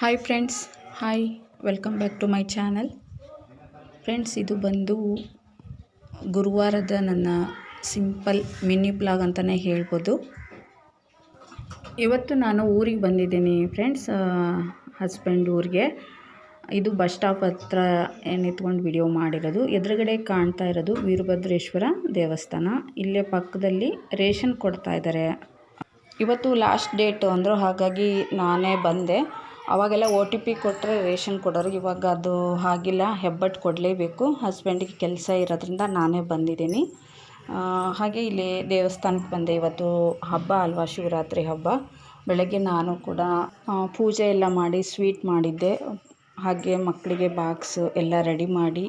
Hi friends hi welcome back to my channel friends ಇದು ಬಂದು ಗುರುವಾರದ ನನ್ನ ಸಿಂಪಲ್ ಮಿನಿ ಪ್ಲಾಗ್ ಅಂತಲೇ ಹೇಳ್ಬೋದು. ಇವತ್ತು ನಾನು ಊರಿಗೆ ಬಂದಿದ್ದೀನಿ ಫ್ರೆಂಡ್ಸ್ ಹಸ್ಬೆಂಡ್ ಊರಿಗೆ. ಇದು ಬಸ್ ಸ್ಟಾಪ್ ಹತ್ರ ನಿಂತ್ಕೊಂಡು ವಿಡಿಯೋ ಮಾಡಿರೋದು. ಎದುರುಗಡೆ ಕಾಣ್ತಾ ಇರೋದು ವೀರಭದ್ರೇಶ್ವರ ದೇವಸ್ಥಾನ. ಇಲ್ಲೇ ಪಕ್ಕದಲ್ಲಿ ರೇಷನ್ ಕೊಡ್ತಾ ಇದ್ದಾರೆ. ಇವತ್ತು ಲಾಸ್ಟ್ ಡೇಟು ಅಂದರು ಹಾಗಾಗಿ ನಾನೇ ಬಂದೆ. ಅವಾಗೆಲ್ಲ ಓ ಟಿ ಪಿ ಕೊಟ್ಟರೆ ರೇಷನ್ ಕೊಡೋರು, ಇವಾಗ ಅದು ಹಾಗಿಲ್ಲ ಹೆಬ್ಬಟ್ಟು ಕೊಡಲೇಬೇಕು. ಹಸ್ಬೆಂಡಿಗೆ ಕೆಲಸ ಇರೋದ್ರಿಂದ ನಾನೇ ಬಂದಿದ್ದೀನಿ. ಹಾಗೆ ಇಲ್ಲಿ ದೇವಸ್ಥಾನಕ್ಕೆ ಬಂದೆ. ಇವತ್ತು ಹಬ್ಬ ಅಲ್ವಾ, ಶಿವರಾತ್ರಿ ಹಬ್ಬ. ಬೆಳಗ್ಗೆ ನಾನು ಕೂಡ ಪೂಜೆ ಎಲ್ಲ ಮಾಡಿ ಸ್ವೀಟ್ ಮಾಡಿದ್ದೆ. ಹಾಗೆ ಮಕ್ಕಳಿಗೆ ಬಾಕ್ಸು ಎಲ್ಲ ರೆಡಿ ಮಾಡಿ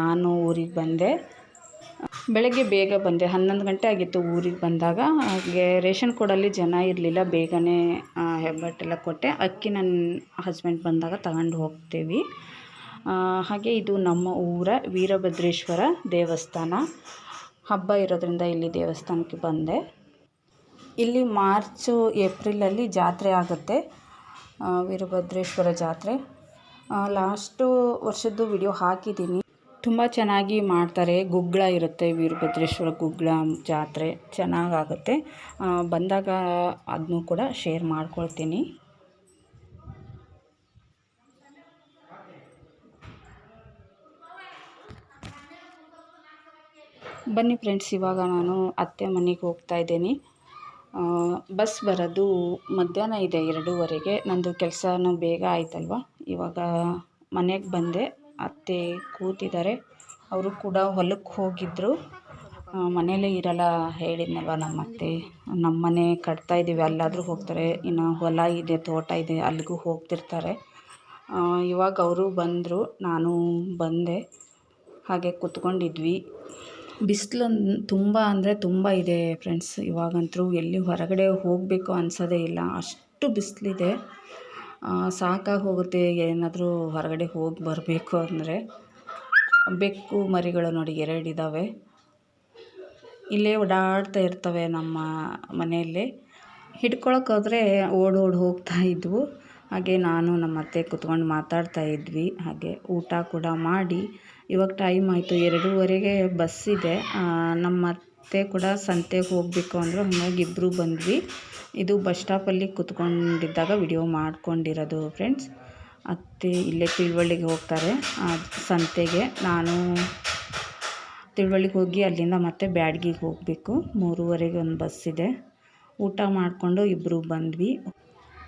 ನಾನು ಊರಿಗೆ ಬಂದೆ. ಬೆಳಗ್ಗೆ ಬೇಗ ಬಂದೆ. ಹನ್ನೊಂದು ಗಂಟೆ ಆಗಿತ್ತು ಊರಿಗೆ ಬಂದಾಗ. ಹಾಗೆ ರೇಷನ್ ಕೊಡಲ್ಲಿ ಜನ ಇರಲಿಲ್ಲ. ಬೇಗನೆ ಹೆಬ್ಬಟ್ಟೆಲ್ಲ ಕೊಟ್ಟೆ. ಅಕ್ಕಿ ನನ್ನ ಹಸ್ಬೆಂಡ್ ಬಂದಾಗ ತಗೊಂಡು ಹೋಗ್ತೀವಿ. ಹಾಗೆ ಇದು ನಮ್ಮ ಊರ ವೀರಭದ್ರೇಶ್ವರ ದೇವಸ್ಥಾನ. ಹಬ್ಬ ಇರೋದ್ರಿಂದ ಇಲ್ಲಿ ದೇವಸ್ಥಾನಕ್ಕೆ ಬಂದೆ. ಇಲ್ಲಿ ಮಾರ್ಚು, ಏಪ್ರಿಲಲ್ಲಿ ಜಾತ್ರೆ ಆಗುತ್ತೆ. ವೀರಭದ್ರೇಶ್ವರ ಜಾತ್ರೆ. ಲಾಸ್ಟು ವರ್ಷದ್ದು ವಿಡಿಯೋ ಹಾಕಿದ್ದೀನಿ. ತುಂಬ ಚೆನ್ನಾಗಿ ಮಾಡ್ತಾರೆ. ಗುಗ್ಗಳ ಇರುತ್ತೆ ವೀರಭದ್ರೇಶ್ವರ ಗುಗ್ಗಳ ಜಾತ್ರೆ. ಚೆನ್ನಾಗಾಗುತ್ತೆ. ಬಂದಾಗ ಅದನ್ನೂ ಕೂಡ ಶೇರ್ ಮಾಡ್ಕೊಳ್ತೀನಿ. ಬನ್ನಿ ಫ್ರೆಂಡ್ಸ್, ಇವಾಗ ನಾನು ಅತ್ತೆ ಮನೆಗೆ ಹೋಗ್ತಾ ಇದ್ದೀನಿ. ಬಸ್ ಬರೋದು ಮಧ್ಯಾಹ್ನ ಇದೆ ಎರಡೂವರೆಗೆ. ನಂದು ಕೆಲಸನೂ ಬೇಗ ಆಯ್ತಲ್ವ? ಇವಾಗ ಮನೆಗೆ ಬಂದೆ. ಅತ್ತೆ ಕೂತಿದ್ದಾರೆ. ಅವರು ಕೂಡ ಹೊಲಕ್ಕೆ ಹೋಗಿದ್ದರು ಮನೆಯಲ್ಲೇ ಇರಲ್ಲ ಹೇಳಿದ್ನಲ್ವ ನಮ್ಮ ಅತ್ತೆ. ನಮ್ಮ ಮನೆ ಕಟ್ತಾ ಇದ್ದೀವಿ, ಅಲ್ಲಾದರೂ ಹೋಗ್ತಾರೆ. ಇನ್ನು ಹೊಲ ಇದೆ, ತೋಟ ಇದೆ, ಅಲ್ಲಿಗೂ ಹೋಗ್ತಿರ್ತಾರೆ. ಇವಾಗ ಅವರು ಬಂದರು, ನಾನು ಬಂದೆ. ಹಾಗೆ ಕೂತ್ಕೊಂಡಿದ್ವಿ. ಬಿಸಿಲು ತುಂಬ ಅಂದರೆ ತುಂಬ ಇದೆ ಫ್ರೆಂಡ್ಸ್. ಇವಾಗಂತೂ ಎಲ್ಲಿ ಹೊರಗಡೆ ಹೋಗಬೇಕು ಅನ್ಸೋದೇ ಇಲ್ಲ. ಅಷ್ಟು ಬಿಸಿಲಿದೆ. ಸಾಕಾಗಿ ಹೋಗುತ್ತೆ ಏನಾದರೂ ಹೊರಗಡೆ ಹೋಗಿ ಬರಬೇಕು ಅಂದರೆ ಬೆಕ್ಕು ಮರಿಗಳು ನೋಡಿ ಎರಡಿದ್ದಾವೆ ಇಲ್ಲೇ ಓಡಾಡ್ತಾ ಇರ್ತವೆ ನಮ್ಮ ಮನೆಯಲ್ಲಿ. ಹಿಡ್ಕೊಳಕ್ಕೆ ಹೋದರೆ ಓಡಿ ಓಡಿ ಹೋಗ್ತಾ ಇದ್ವು. ಹಾಗೆ ನಾನು ನಮ್ಮ ಅತ್ತೆ ಕುತ್ಕೊಂಡು ಮಾತಾಡ್ತಾ ಇದ್ವಿ. ಹಾಗೆ ಊಟ ಕೂಡ ಮಾಡಿ. ಇವಾಗ ಟೈಮ್ ಆಯಿತು, ಎರಡೂವರೆಗೆ ಬಸ್ ಇದೆ. ನಮ್ಮ ಅತ್ತೆ ಕೂಡ ಸಂತೆಗೆ ಹೋಗಬೇಕು ಅಂದರು ಹಾಗಾಗಿ ಇಬ್ಬರು ಬಂದ್ವಿ. ಇದು ಬಸ್ ಸ್ಟಾಪಲ್ಲಿ ಕುತ್ಕೊಂಡಿದ್ದಾಗ ವಿಡಿಯೋ ಮಾಡ್ಕೊಂಡಿರೋದು ಫ್ರೆಂಡ್ಸ್. ಅತ್ತೆ ಇಲ್ಲೇ ತಿಳುವಳ್ಳಿಗೆ ಹೋಗ್ತಾರೆ. ಸಂತೆಗೆ ನಾನು ತಿಳುವಳ್ಳಿಗೆ ಹೋಗಿ ಅಲ್ಲಿಂದ ಮತ್ತೆ ಬ್ಯಾಡ್ಗಿಗೆ ಹೋಗಬೇಕು. ಮೂರುವರೆಗೆ ಒಂದು ಬಸ್ ಇದೆ. ಊಟ ಮಾಡಿಕೊಂಡು ಇಬ್ಬರು ಬಂದ್ವಿ.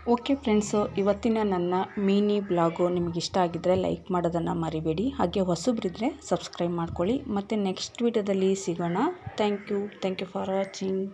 ಓಕೆ ಫ್ರೆಂಡ್ಸು, ಇವತ್ತಿನ ನನ್ನ ಮಿನಿ ಬ್ಲಾಗು ನಿಮಗೆ ಇಷ್ಟ ಆಗಿದ್ದರೆ ಲೈಕ್ ಮಾಡೋದನ್ನು ಮರಿಬೇಡಿ. ಹಾಗೆ ಹೊಸಬ್ರಿದ್ರೆ ಸಬ್ಸ್ಕ್ರೈಬ್ ಮಾಡ್ಕೊಳ್ಳಿ. ಮತ್ತು ನೆಕ್ಸ್ಟ್ ವೀಡಿಯೋದಲ್ಲಿ ಸಿಗೋಣ. Thank you. Thank you for watching.